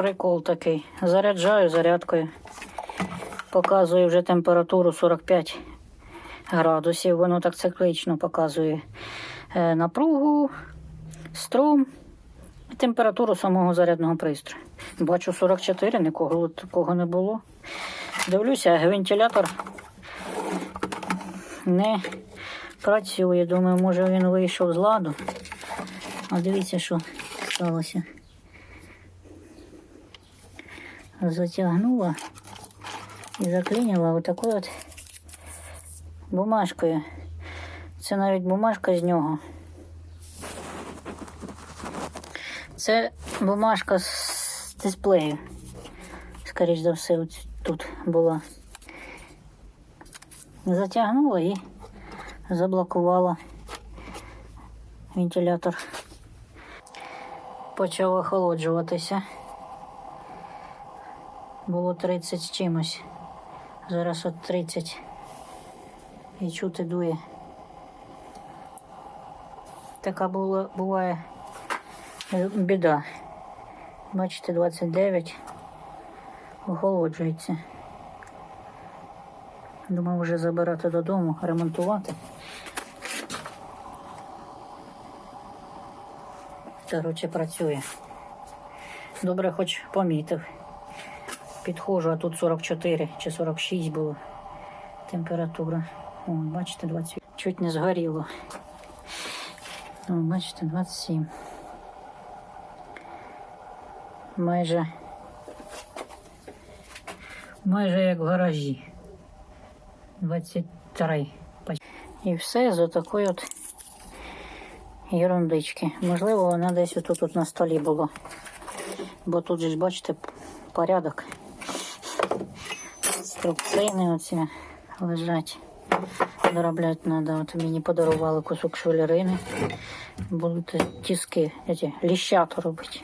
Прикол такий. Заряджаю зарядкою. Показує вже температуру 45 градусів. Воно так циклично показує е, напругу, струм і температуру самого зарядного пристрою. Бачу 44, нікого такого не було. Дивлюся, вентилятор не працює. Думаю, може він вийшов з ладу. А дивіться, що сталося. Затягнула і заклинила отакою от бумажкою. Це навіть бумажка з нього. Це бумажка з дисплею. Скоріш за все, ось тут була. Затягнула і заблокувала вентилятор. Почав охолоджуватися. Було 30 з чимось. Зараз от 30. І чути дує. Така була, буває біда. Бачите, 29 охолоджується. Думав вже забирати додому, ремонтувати. Коротше, працює. Добре, хоч помітив. Підходжу, а тут 44 чи 46 було температура. О, бачите, 20. Чуть не згоріло. О, бачите, 27. Майже майже як в гаражі. 23. І все за такої от ерундички. Можливо, вона десь отут тут на столі була. Бо тут же бачите, порядок. Струбцини оці лежать. Доробляти треба. От мені подарували кусок швелерини. Будуть тіски, эти, ліщата робити.